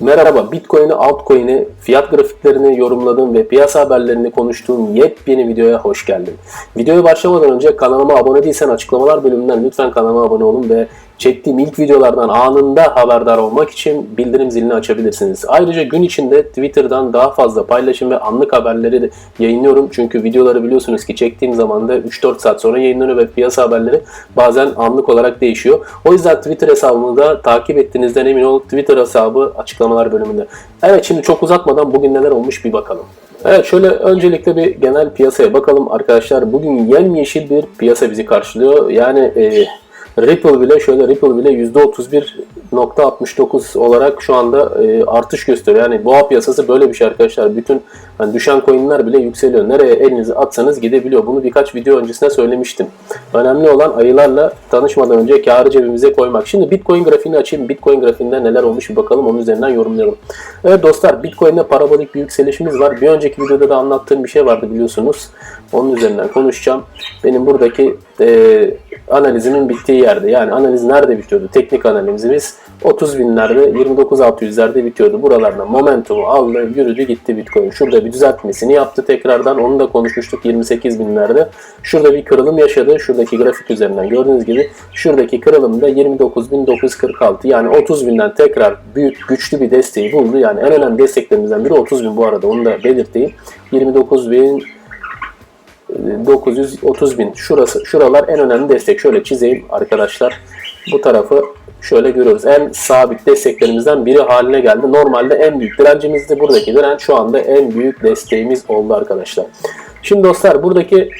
Merhaba, Bitcoin'i, altcoin'i, fiyat grafiklerini yorumladığım ve piyasa haberlerini konuştuğum yepyeni videoya hoş geldin. Videoya başlamadan önce kanalıma abone değilsen açıklamalar bölümünden lütfen kanalıma abone olun ve çektiğim ilk videolardan anında haberdar olmak için bildirim zilini açabilirsiniz. Ayrıca gün içinde Twitter'dan daha fazla paylaşım ve anlık haberleri de yayınlıyorum. Çünkü videoları biliyorsunuz ki çektiğim zaman da 3-4 saat sonra yayınlanıyor ve piyasa haberleri bazen anlık olarak değişiyor. O yüzden Twitter hesabımı da takip ettiğinizden emin olun. Twitter hesabı açıklamalar bölümünde. Evet şimdi çok uzatmadan bugün neler olmuş bir bakalım. Evet şöyle öncelikle bir genel piyasaya bakalım arkadaşlar. Bugün yemyeşil bir piyasa bizi karşılıyor. Yani e, Ripple bile şöyle Ripple bile %31.69 olarak şu anda e, artış gösteriyor. Yani boğa piyasası böyle bir şey arkadaşlar. Bütün hani düşen coinler bile yükseliyor. Nereye elinizi atsanız gidebiliyor. Bunu birkaç video öncesinde söylemiştim. Önemli olan ayılarla tanışmadan önce kârı cebimize koymak. Şimdi Bitcoin grafiğini açayım. Bitcoin grafiğinde neler olmuş bir bakalım. Onun üzerinden yorumlayalım. Evet dostlar Bitcoin'de parabolik bir yükselişimiz var. Bir önceki videoda da anlattığım bir şey vardı biliyorsunuz. Onun üzerinden konuşacağım. Benim buradaki e, analizimin bittiği yerde. Yani analiz nerede bitiyordu? Teknik analizimiz 30 binlerde 29.600'lerde bitiyordu. Buralarda momentumu aldı, yürüdü gitti Bitcoin. Şurada bir düzeltmesini yaptı tekrardan. Onu da konuşmuştuk 28 binlerde. Şurada bir kırılım yaşadı. Şuradaki grafik üzerinden gördüğünüz gibi şuradaki kırılımda 29.946 yani 30 binden tekrar büyük güçlü bir desteği buldu. Yani en önemli desteklerimizden biri 30 bin bu arada onu da belirteyim. 29 bin 930 bin. Şurası, şuralar en önemli destek. Şöyle çizeyim arkadaşlar. Bu tarafı şöyle görüyoruz. En sabit desteklerimizden biri haline geldi. Normalde en büyük direncimizdi. Buradaki direnç şu anda en büyük desteğimiz oldu arkadaşlar. Şimdi dostlar buradaki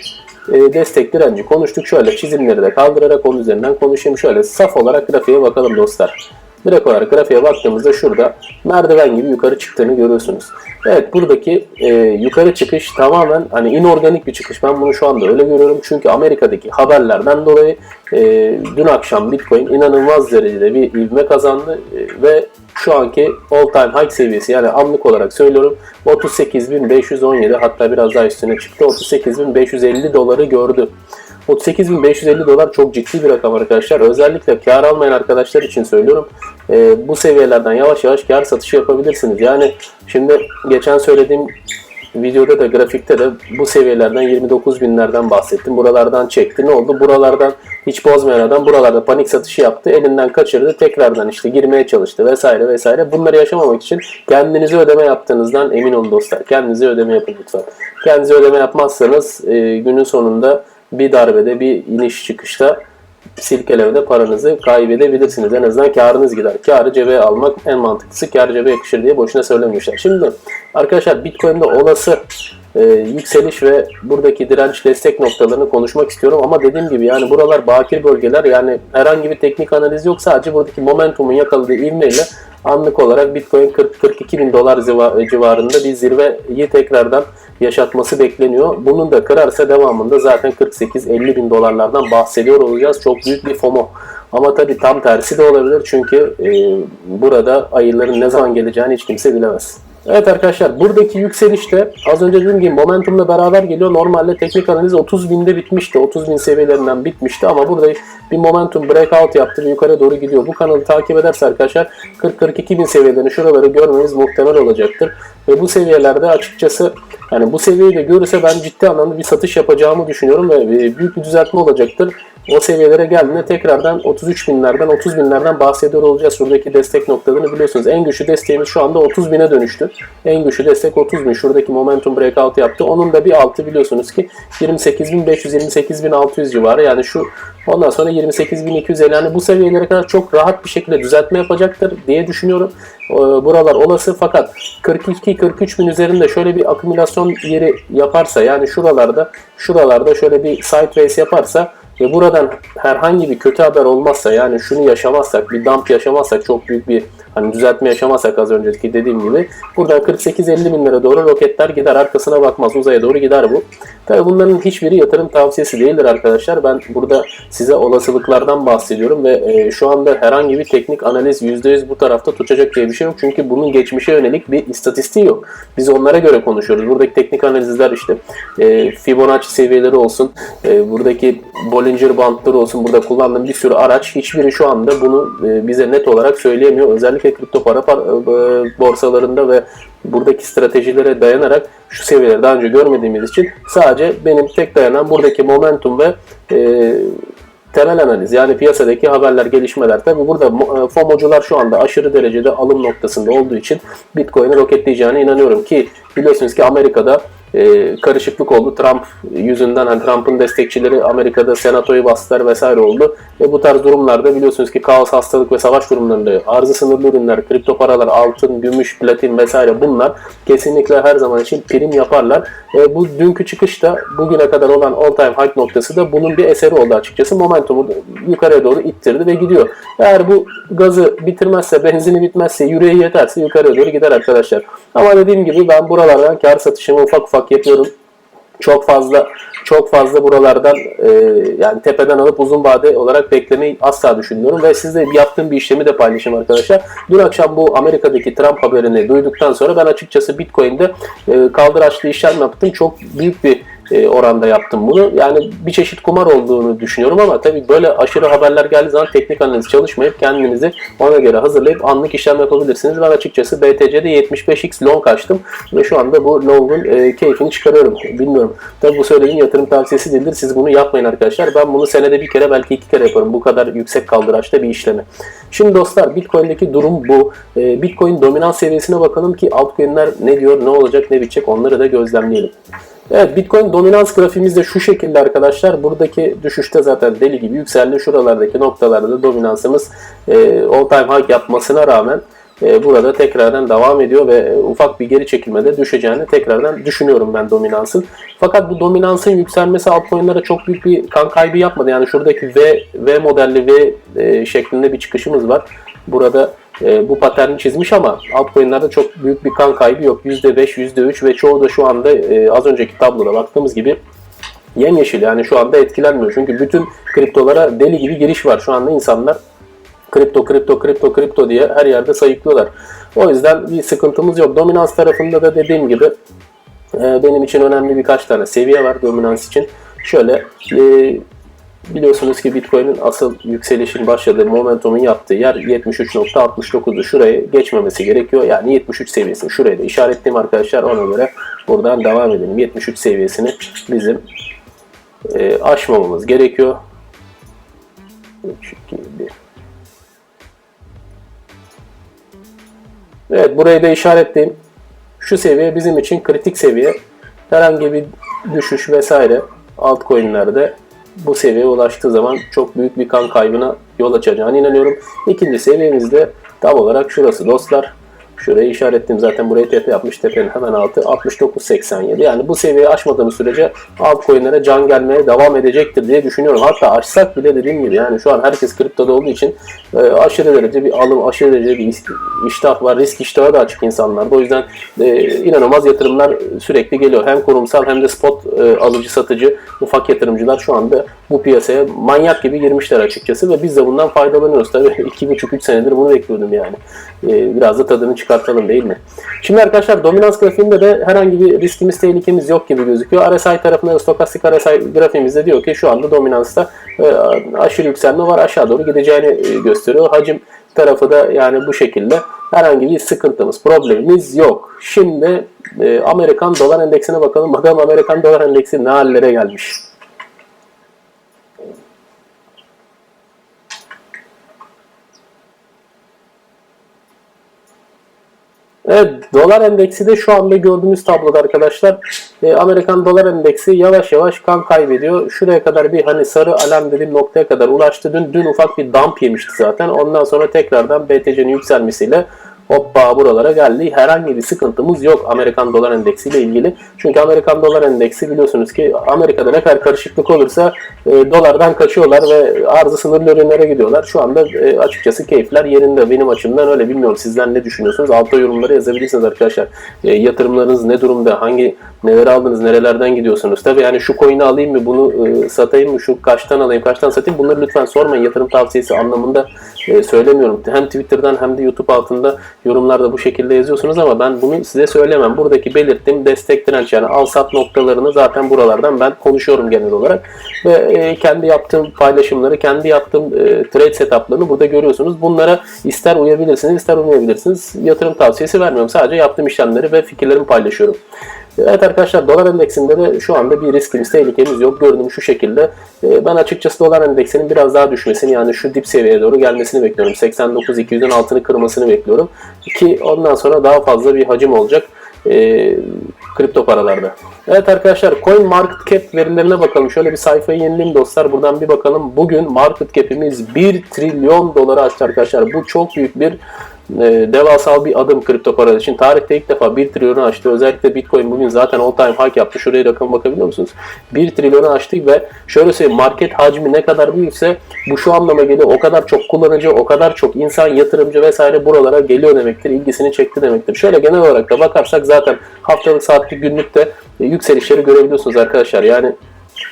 e, destek direnci konuştuk. Şöyle çizimleri de kaldırarak onun üzerinden konuşayım. Şöyle saf olarak grafiğe bakalım dostlar. Direkt olarak grafiğe baktığımızda şurada merdiven gibi yukarı çıktığını görüyorsunuz. Evet buradaki e, yukarı çıkış tamamen hani inorganik bir çıkış. Ben bunu şu anda öyle görüyorum. Çünkü Amerika'daki haberlerden dolayı e, dün akşam Bitcoin inanılmaz derecede bir ivme kazandı e, ve şu anki all time high seviyesi yani anlık olarak söylüyorum 38.517 hatta biraz daha üstüne çıktı. 38.550 doları gördü. 38.550 dolar çok ciddi bir rakam arkadaşlar. Özellikle kar almayan arkadaşlar için söylüyorum. E, bu seviyelerden yavaş yavaş kar satışı yapabilirsiniz. Yani şimdi geçen söylediğim videoda da grafikte de bu seviyelerden 29 binlerden bahsettim. Buralardan çekti. Ne oldu? Buralardan hiç bozmayan adam buralarda panik satışı yaptı. Elinden kaçırdı. Tekrardan işte girmeye çalıştı vesaire vesaire. Bunları yaşamamak için kendinize ödeme yaptığınızdan emin olun dostlar. Kendinize ödeme yapın lütfen. Kendinize ödeme yapmazsanız e, günün sonunda bir darbede, bir iniş çıkışta silkelemede paranızı kaybedebilirsiniz. En azından karınız gider. Karı cebe almak en mantıklısı. Kar cebe yakışır diye boşuna söylemişler. Şimdi arkadaşlar Bitcoin'de olası e, yükseliş ve buradaki direnç destek noktalarını konuşmak istiyorum. Ama dediğim gibi yani buralar bakir bölgeler. Yani herhangi bir teknik analiz yok. Sadece buradaki momentumun yakaladığı ivmeyle anlık olarak Bitcoin 40-42 bin dolar civarında bir zirveyi tekrardan yaşatması bekleniyor. Bunun da kırarsa devamında zaten 48-50 bin dolarlardan bahsediyor olacağız. Çok büyük bir FOMO. Ama tabii tam tersi de olabilir çünkü e, burada ayıların ne zaman geleceğini hiç kimse bilemez. Evet arkadaşlar buradaki yükselişte az önce dediğim gibi momentumla beraber geliyor. Normalde teknik analiz 30 binde bitmişti. 30 bin seviyelerinden bitmişti ama burada bir momentum breakout yaptı ve yukarı doğru gidiyor. Bu kanalı takip ederse arkadaşlar 40-42 bin seviyelerini şuraları görmeniz muhtemel olacaktır. Ve bu seviyelerde açıkçası yani bu seviyeyi de görürse ben ciddi anlamda bir satış yapacağımı düşünüyorum ve büyük bir düzeltme olacaktır. O seviyelere geldiğinde tekrardan 33 binlerden 30 binlerden bahsediyor olacağız. Şuradaki destek noktalarını biliyorsunuz. En güçlü desteğimiz şu anda 30 bine dönüştü. En güçlü destek 30 bin. Şuradaki momentum breakout yaptı. Onun da bir altı biliyorsunuz ki 28.500-28.600 civarı. Yani şu ondan sonra 28.250 yani bu seviyelere kadar çok rahat bir şekilde düzeltme yapacaktır diye düşünüyorum. Buralar olası fakat 42-43 bin üzerinde şöyle bir akümülasyon yeri yaparsa yani şuralarda şuralarda şöyle bir sideways yaparsa ve buradan herhangi bir kötü haber olmazsa yani şunu yaşamazsak bir dump yaşamazsak çok büyük bir hani düzeltme yaşamazsak az önceki dediğim gibi buradan 48-50 bin lira doğru roketler gider arkasına bakmaz uzaya doğru gider bu. Tabi bunların hiçbiri yatırım tavsiyesi değildir arkadaşlar. Ben burada size olasılıklardan bahsediyorum ve e, şu anda herhangi bir teknik analiz %100 bu tarafta tutacak diye bir şey yok. Çünkü bunun geçmişe yönelik bir istatistiği yok. Biz onlara göre konuşuyoruz. Buradaki teknik analizler işte e, Fibonacci seviyeleri olsun, e, buradaki Bollinger Bollinger bantları olsun burada kullandığım bir sürü araç hiçbiri şu anda bunu e, bize net olarak söyleyemiyor. Özellikle kripto para par- e, borsalarında ve buradaki stratejilere dayanarak şu seviyeleri daha önce görmediğimiz için sadece benim tek dayanan buradaki momentum ve e, temel analiz yani piyasadaki haberler, gelişmeler. Tabi burada e, FOMO'cular şu anda aşırı derecede alım noktasında olduğu için Bitcoin'i roketleyeceğine inanıyorum ki biliyorsunuz ki Amerika'da e, karışıklık oldu. Trump yüzünden hani Trump'ın destekçileri Amerika'da senatoyu bastılar vesaire oldu. Ve bu tarz durumlarda biliyorsunuz ki kaos, hastalık ve savaş durumlarında arzı sınırlı ürünler, kripto paralar, altın, gümüş, platin vesaire bunlar kesinlikle her zaman için prim yaparlar. E, bu dünkü çıkışta bugüne kadar olan all time high noktası da bunun bir eseri oldu açıkçası. Momentumu yukarıya doğru ittirdi ve gidiyor. Eğer bu gazı bitirmezse, benzini bitmezse, yüreği yeterse yukarıya doğru gider arkadaşlar. Ama dediğim gibi ben buralardan kar satışımı ufak ufak yapıyorum. Çok fazla çok fazla buralardan e, yani tepeden alıp uzun vade olarak beklemeyi asla düşünmüyorum ve sizle yaptığım bir işlemi de paylaşayım arkadaşlar. Dün akşam bu Amerika'daki Trump haberini duyduktan sonra ben açıkçası Bitcoin'de e, kaldıraçlı işlem yaptım. Çok büyük bir e, oranda yaptım bunu. Yani bir çeşit kumar olduğunu düşünüyorum ama tabii böyle aşırı haberler geldiği zaman teknik analiz çalışmayıp kendinizi ona göre hazırlayıp anlık işlem yapabilirsiniz. Ben açıkçası BTC'de 75x long açtım ve şu anda bu long'un e, keyfini çıkarıyorum. Bilmiyorum. Tabii bu söylediğim yatırım tavsiyesi değildir. Siz bunu yapmayın arkadaşlar. Ben bunu senede bir kere belki iki kere yaparım. Bu kadar yüksek kaldıraçta bir işlemi. Şimdi dostlar Bitcoin'deki durum bu. E, Bitcoin dominans seviyesine bakalım ki altcoin'ler ne diyor, ne olacak, ne bitecek onları da gözlemleyelim. Evet Bitcoin dominans grafiğimiz de şu şekilde arkadaşlar. Buradaki düşüşte zaten deli gibi yükseldi. Şuralardaki noktalarda da dominansımız e, all time high yapmasına rağmen e, burada tekrardan devam ediyor ve ufak bir geri çekilmede düşeceğini tekrardan düşünüyorum ben dominansın. Fakat bu dominansın yükselmesi altcoin'lere çok büyük bir kan kaybı yapmadı. Yani şuradaki V, v modelli V e, şeklinde bir çıkışımız var. Burada e, bu paterni çizmiş ama altcoin'lerde çok büyük bir kan kaybı yok. %5, %3 ve çoğu da şu anda e, az önceki tabloda baktığımız gibi yemyeşil yani şu anda etkilenmiyor. Çünkü bütün kriptolara deli gibi giriş var. Şu anda insanlar kripto kripto kripto kripto diye her yerde sayıklıyorlar. O yüzden bir sıkıntımız yok. Dominans tarafında da dediğim gibi e, benim için önemli birkaç tane seviye var dominans için. Şöyle e, biliyorsunuz ki Bitcoin'in asıl yükselişin başladığı momentumun yaptığı yer 73.69'du. Şuraya geçmemesi gerekiyor. Yani 73 seviyesini şuraya da işaretleyeyim arkadaşlar. Ona göre buradan devam edelim. 73 seviyesini bizim e, aşmamamız gerekiyor. 3, 2, 1. Evet burayı da işaretleyeyim. Şu seviye bizim için kritik seviye. Herhangi bir düşüş vesaire altcoin'lerde bu seviyeye ulaştığı zaman çok büyük bir kan kaybına yol açacağına inanıyorum. İkinci seviyemiz de tam olarak şurası dostlar. Şurayı işaretledim zaten burayı tepe yapmış. Tepenin hemen altı 69.87. Yani bu seviyeyi aşmadığımız sürece altcoin'lere can gelmeye devam edecektir diye düşünüyorum. Hatta açsak bile dediğim gibi yani şu an herkes kriptoda olduğu için e, aşırı derece bir alım, aşırı derece bir iştah var. Risk iştahı da açık insanlarda. O yüzden e, inanılmaz yatırımlar sürekli geliyor. Hem kurumsal hem de spot e, alıcı satıcı ufak yatırımcılar şu anda bu piyasaya manyak gibi girmişler açıkçası ve biz de bundan faydalanıyoruz. Tabii 2,5-3 senedir bunu bekliyordum yani. E, biraz da tadını çıkartalım değil mi? Şimdi arkadaşlar dominans grafiğinde de herhangi bir riskimiz, tehlikemiz yok gibi gözüküyor. RSI tarafında stokastik RSI grafiğimizde diyor ki şu anda dominansta e, aşırı yükselme var. Aşağı doğru gideceğini e, gösteriyor. Hacim tarafı da yani bu şekilde herhangi bir sıkıntımız, problemimiz yok. Şimdi e, Amerikan dolar endeksine bakalım. Bakalım Amerikan dolar endeksi ne hallere gelmiş. Evet, dolar endeksi de şu anda gördüğünüz tabloda arkadaşlar. E, Amerikan dolar endeksi yavaş yavaş kan kaybediyor. Şuraya kadar bir hani sarı alarm dediğim noktaya kadar ulaştı. Dün, dün ufak bir dump yemişti zaten. Ondan sonra tekrardan BTC'nin yükselmesiyle hoppa buralara geldi. Herhangi bir sıkıntımız yok Amerikan dolar endeksi ile ilgili. Çünkü Amerikan dolar endeksi biliyorsunuz ki Amerika'da ne kadar karışıklık olursa e, dolardan kaçıyorlar ve arzı sınırlı ürünlere gidiyorlar. Şu anda e, açıkçası keyifler yerinde. Benim açımdan öyle bilmiyorum. Sizler ne düşünüyorsunuz? Altta yorumları yazabilirsiniz arkadaşlar. E, yatırımlarınız ne durumda? Hangi Neler aldınız, nerelerden gidiyorsunuz? Tabii yani şu coin'i alayım mı, bunu e, satayım mı, şu kaçtan alayım, kaçtan satayım bunları lütfen sormayın. Yatırım tavsiyesi anlamında e, söylemiyorum. Hem Twitter'dan hem de YouTube altında yorumlarda bu şekilde yazıyorsunuz ama ben bunu size söylemem. Buradaki belirttiğim destek direnç yani al sat noktalarını zaten buralardan ben konuşuyorum genel olarak. Ve e, kendi yaptığım paylaşımları, kendi yaptığım e, trade setuplarını burada görüyorsunuz. Bunlara ister uyabilirsiniz, ister uymayabilirsiniz. Yatırım tavsiyesi vermiyorum. Sadece yaptığım işlemleri ve fikirlerimi paylaşıyorum. Evet arkadaşlar dolar endeksinde de şu anda bir riskimiz, tehlikemiz yok. Görünüm şu şekilde. Ee, Ben açıkçası dolar endeksinin biraz daha düşmesini yani şu dip seviyeye doğru gelmesini bekliyorum. 89-200'ün altını kırmasını bekliyorum. Ki ondan sonra daha fazla bir hacim olacak e, kripto paralarda. Evet arkadaşlar Coin Market Cap verilerine bakalım. Şöyle bir sayfayı yenileyim dostlar. Buradan bir bakalım. Bugün market cap'imiz 1 trilyon dolara aştı arkadaşlar. Bu çok büyük bir e, devasal bir adım kripto paralar için. Tarihte ilk defa 1 trilyonu aştı. Özellikle Bitcoin bugün zaten all time high yaptı. Şuraya rakam bakabiliyor musunuz? 1 trilyonu aştı ve şöyle söyleyeyim market hacmi ne kadar büyükse bu şu anlama geliyor. O kadar çok kullanıcı, o kadar çok insan, yatırımcı vesaire buralara geliyor demektir. ilgisini çekti demektir. Şöyle genel olarak da bakarsak zaten haftalık, saatlik, günlükte e, yükselişleri görebiliyorsunuz arkadaşlar. Yani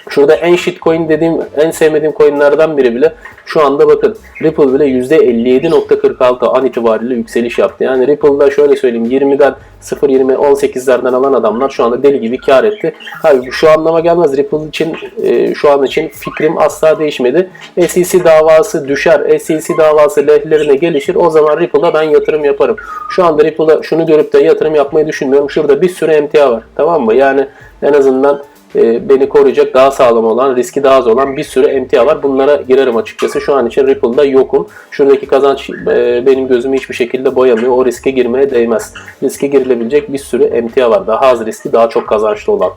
Şurada en shit coin dediğim, en sevmediğim coinlerden biri bile şu anda bakın Ripple bile %57.46 an itibariyle yükseliş yaptı. Yani Ripple'da şöyle söyleyeyim 20'den 0.20 18'lerden alan adamlar şu anda deli gibi kar etti. Hayır bu şu anlama gelmez. Ripple için e, şu an için fikrim asla değişmedi. SEC davası düşer. SEC davası lehlerine gelişir. O zaman Ripple'a ben yatırım yaparım. Şu anda Ripple'a şunu görüp de yatırım yapmayı düşünmüyorum. Şurada bir sürü emtia var. Tamam mı? Yani en azından e, beni koruyacak daha sağlam olan, riski daha az olan bir sürü emtia var. Bunlara girerim açıkçası. Şu an için Ripple'da yokum. Şuradaki kazanç e, benim gözümü hiçbir şekilde boyamıyor. O riske girmeye değmez. Riske girilebilecek bir sürü emtia var. Daha az riski, daha çok kazançlı olan.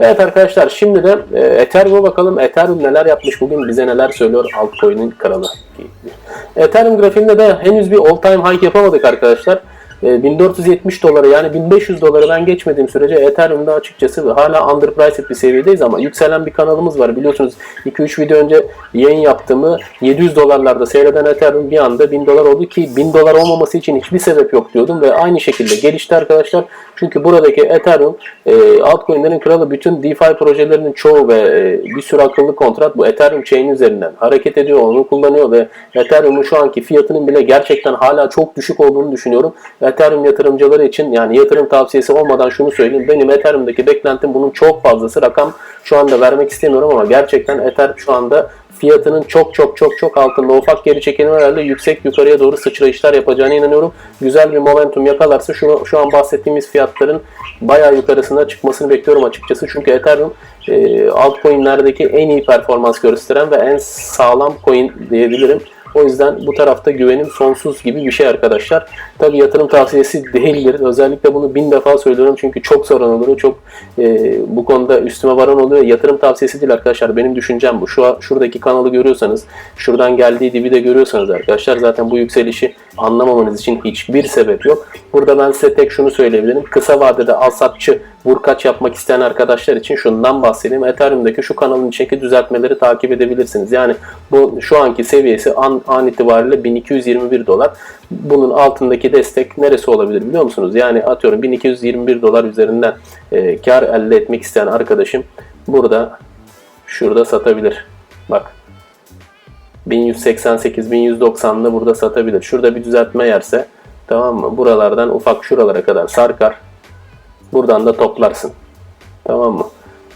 Evet arkadaşlar şimdi de e, Ethereum'a bakalım. Ethereum neler yapmış bugün, bize neler söylüyor altcoin'in kralı. Ethereum grafiğinde de henüz bir all time high yapamadık arkadaşlar. 1470 doları yani 1500 doları ben geçmediğim sürece Ethereum'da açıkçası hala underpriced bir seviyedeyiz ama yükselen bir kanalımız var. Biliyorsunuz 2-3 video önce yayın yaptığımı 700 dolarlarda seyreden Ethereum bir anda 1000 dolar oldu ki 1000 dolar olmaması için hiçbir sebep yok diyordum ve aynı şekilde gelişti arkadaşlar. Çünkü buradaki Ethereum e, altcoin'lerin kralı bütün DeFi projelerinin çoğu ve e, bir sürü akıllı kontrat bu Ethereum chain üzerinden hareket ediyor, onu kullanıyor ve Ethereum'un şu anki fiyatının bile gerçekten hala çok düşük olduğunu düşünüyorum. Ethereum yatırımcıları için yani yatırım tavsiyesi olmadan şunu söyleyeyim. Benim Ethereum'daki beklentim bunun çok fazlası. Rakam şu anda vermek istemiyorum ama gerçekten Ether şu anda fiyatının çok çok çok çok altında ufak geri çekilmelerle yüksek yukarıya doğru sıçrayışlar yapacağına inanıyorum. Güzel bir momentum yakalarsa şu, şu an bahsettiğimiz fiyatların bayağı yukarısına çıkmasını bekliyorum açıkçası. Çünkü Ethereum e, altcoin'lerdeki en iyi performans gösteren ve en sağlam coin diyebilirim. O yüzden bu tarafta güvenim sonsuz gibi bir şey arkadaşlar. Tabi yatırım tavsiyesi değildir. Özellikle bunu bin defa söylüyorum çünkü çok sorun oluyor. Çok e, bu konuda üstüme varan oluyor. Yatırım tavsiyesi değil arkadaşlar. Benim düşüncem bu. Şu şuradaki kanalı görüyorsanız, şuradan geldiği dibi de görüyorsanız arkadaşlar zaten bu yükselişi anlamamanız için hiçbir sebep yok. Burada ben size tek şunu söyleyebilirim. Kısa vadede al satçı vurkaç yapmak isteyen arkadaşlar için şundan bahsedeyim. Ethereum'daki şu kanalın içindeki düzeltmeleri takip edebilirsiniz. Yani bu şu anki seviyesi an, an itibariyle 1221 dolar. Bunun altındaki destek neresi olabilir biliyor musunuz? Yani atıyorum 1221 dolar üzerinden e, kar elde etmek isteyen arkadaşım burada şurada satabilir. Bak 1188 1190'da burada satabilir. Şurada bir düzeltme yerse tamam mı? Buralardan ufak şuralara kadar sarkar. Buradan da toplarsın. Tamam mı?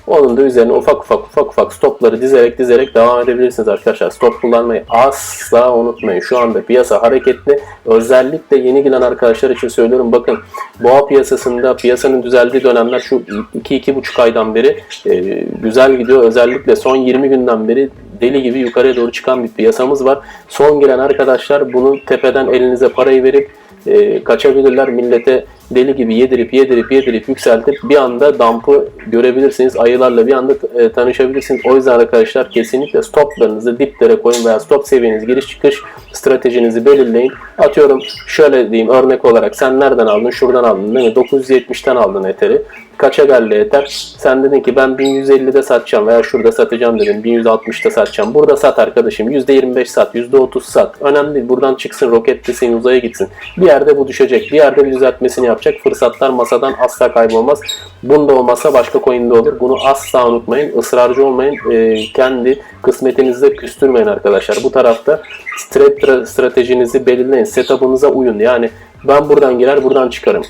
Onun da üzerine ufak ufak ufak ufak stopları dizerek dizerek devam edebilirsiniz arkadaşlar. Stop kullanmayı asla unutmayın. Şu anda piyasa hareketli. Özellikle yeni giren arkadaşlar için söylüyorum. Bakın boğa piyasasında piyasanın düzeldiği dönemler şu 2-2,5 aydan beri e, güzel gidiyor. Özellikle son 20 günden beri deli gibi yukarıya doğru çıkan bir piyasamız var. Son giren arkadaşlar bunu tepeden elinize parayı verip e, kaçabilirler. Millete deli gibi yedirip yedirip yedirip yükseltip bir anda dump'ı görebilirsiniz. Ayılarla bir anda e, tanışabilirsiniz. O yüzden arkadaşlar kesinlikle stoplarınızı diplere koyun veya stop seviyeniz giriş çıkış stratejinizi belirleyin. Atıyorum şöyle diyeyim örnek olarak sen nereden aldın? Şuradan aldın değil mi? 970'ten aldın Ether'i. Kaça geldi Ether? Sen dedin ki ben 1150'de satacağım veya şurada satacağım dedin. 1160'da satacağım. Burada sat arkadaşım. %25 sat, %30 sat. Önemli değil. Buradan çıksın, roket desin, uzaya gitsin. Bir yerde bu düşecek. Bir yerde düzeltmesini yap yapacak fırsatlar masadan asla kaybolmaz. Bunda olmasa başka coin'de olur. Bunu asla unutmayın. Israrcı olmayın. Ee, kendi kısmetinizde küstürmeyin arkadaşlar. Bu tarafta stre- stratejinizi belirleyin. Setup'ınıza uyun. Yani ben buradan girer buradan çıkarım.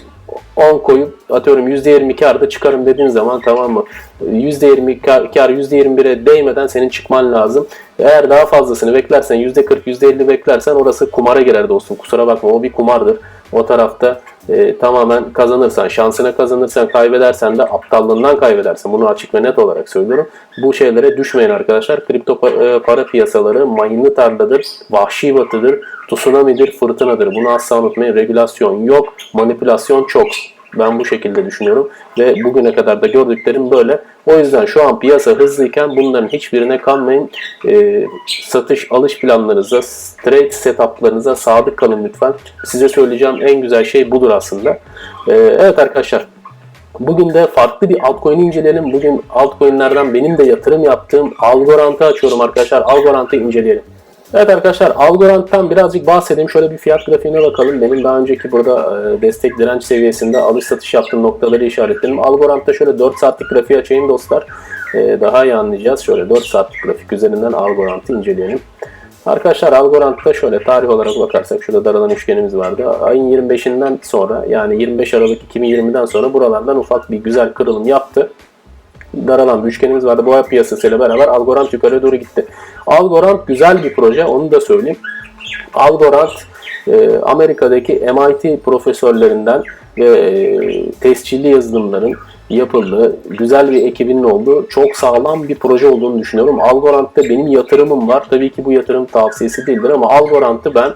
10 koyup atıyorum %20 karda çıkarım dediğin zaman tamam mı? %20 kar, kar %21'e değmeden senin çıkman lazım. Eğer daha fazlasını beklersen %40 %50 beklersen orası kumara girer dostum. Kusura bakma o bir kumardır. O tarafta e, tamamen kazanırsan, şansına kazanırsan, kaybedersen de aptallığından kaybedersin. Bunu açık ve net olarak söylüyorum. Bu şeylere düşmeyin arkadaşlar. Kripto e, para piyasaları mayınlı tarladır, vahşi batıdır, tsunami'dir, fırtınadır. Bunu asla unutmayın. Regülasyon yok, manipülasyon çok. Ben bu şekilde düşünüyorum ve bugüne kadar da gördüklerim böyle. O yüzden şu an piyasa hızlıyken bunların hiçbirine kanmayın. Ee, satış alış planlarınıza, trade setuplarınıza sadık kalın lütfen. Size söyleyeceğim en güzel şey budur aslında. Ee, evet arkadaşlar Bugün de farklı bir altcoin'i inceleyelim. Bugün altcoin'lerden benim de yatırım yaptığım Algorand'ı açıyorum arkadaşlar. Algorand'ı inceleyelim. Evet arkadaşlar Algorand'dan birazcık bahsedeyim. Şöyle bir fiyat grafiğine bakalım. Benim daha önceki burada e, destek direnç seviyesinde alış satış yaptığım noktaları işaretledim. Algorand'da şöyle 4 saatlik grafiği açayım dostlar. E, Daha iyi anlayacağız. Şöyle 4 saatlik grafik üzerinden Algorand'ı inceleyelim. Arkadaşlar Algorand'da şöyle tarih olarak bakarsak şurada daralan üçgenimiz vardı. Ayın 25'inden sonra yani 25 Aralık 2020'den sonra buralardan ufak bir güzel kırılım yaptı daralan bir üçgenimiz vardı. Boğa piyasasıyla beraber Algorand yukarıya doğru gitti. Algorand güzel bir proje onu da söyleyeyim. Algorand e, Amerika'daki MIT profesörlerinden ve e, tescilli yazılımların yapıldığı, güzel bir ekibinin olduğu çok sağlam bir proje olduğunu düşünüyorum. Algorand'da benim yatırımım var. Tabii ki bu yatırım tavsiyesi değildir ama Algorand'ı ben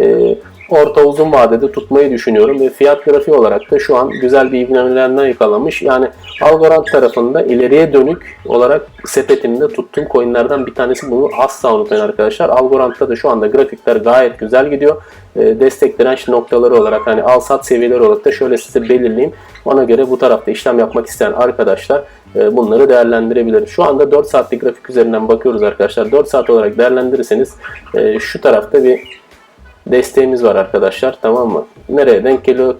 e, orta uzun vadede tutmayı düşünüyorum ve fiyat grafiği olarak da şu an güzel bir ivmelenme yakalamış. Yani Algorand tarafında ileriye dönük olarak sepetimde tuttuğum coinlerden bir tanesi bunu asla unutmayın arkadaşlar. Algorand'da da şu anda grafikler gayet güzel gidiyor. E, destek direnç noktaları olarak hani al sat seviyeleri olarak da şöyle size belirleyeyim. Ona göre bu tarafta işlem yapmak isteyen arkadaşlar e, bunları değerlendirebilir. Şu anda 4 saatlik grafik üzerinden bakıyoruz arkadaşlar. 4 saat olarak değerlendirirseniz e, şu tarafta bir desteğimiz var arkadaşlar tamam mı? Nereye denk geliyor?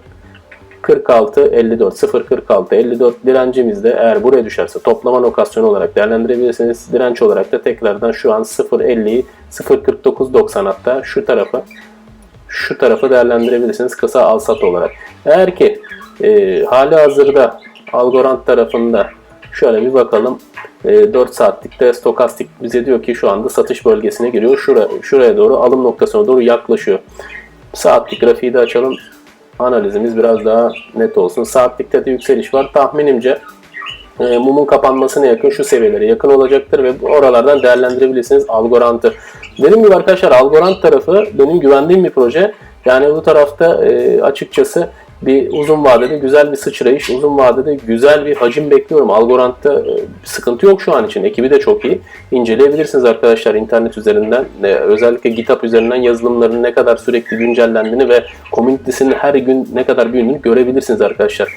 46 54 0 46 54 direncimizde eğer buraya düşerse toplama lokasyonu olarak değerlendirebilirsiniz. Direnç olarak da tekrardan şu an 0 50'yi 0 49 90 hatta şu tarafa şu tarafa değerlendirebilirsiniz kısa al sat olarak. Eğer ki e, hali hazırda Algorand tarafında şöyle bir bakalım. E, 4 saatlikte stokastik bize diyor ki şu anda satış bölgesine giriyor. Şura, şuraya doğru alım noktasına doğru yaklaşıyor. Saatlik grafiği de açalım. Analizimiz biraz daha net olsun. Saatlikte de yükseliş var. Tahminimce e, mumun kapanmasına yakın şu seviyelere yakın olacaktır ve oralardan değerlendirebilirsiniz Algorand'ı. Dediğim gibi arkadaşlar Algorand tarafı benim güvendiğim bir proje. Yani bu tarafta e, açıkçası bir uzun vadede güzel bir sıçrayış, uzun vadede güzel bir hacim bekliyorum. Algorand'da e, sıkıntı yok şu an için. Ekibi de çok iyi. İnceleyebilirsiniz arkadaşlar internet üzerinden. E, özellikle GitHub üzerinden yazılımların ne kadar sürekli güncellendiğini ve community'sinin her gün ne kadar büyüdüğünü görebilirsiniz arkadaşlar.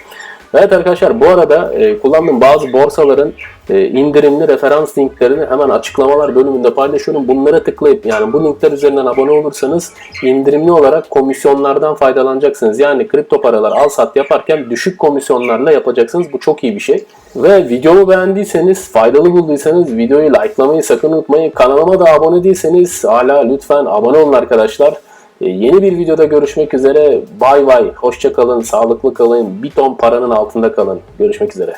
Evet arkadaşlar bu arada e, kullandığım bazı borsaların e, indirimli referans linklerini hemen açıklamalar bölümünde paylaşıyorum. Bunlara tıklayıp yani bu linkler üzerinden abone olursanız indirimli olarak komisyonlardan faydalanacaksınız. Yani kripto paralar al sat yaparken düşük komisyonlarla yapacaksınız. Bu çok iyi bir şey. Ve videomu beğendiyseniz, faydalı bulduysanız videoyu likelamayı sakın unutmayın. Kanalıma da abone değilseniz hala lütfen abone olun arkadaşlar. E, Yeni bir videoda görüşmek üzere. Bay bay. Hoşça kalın, sağlıklı kalın. Bir ton paranın altında kalın. Görüşmek üzere.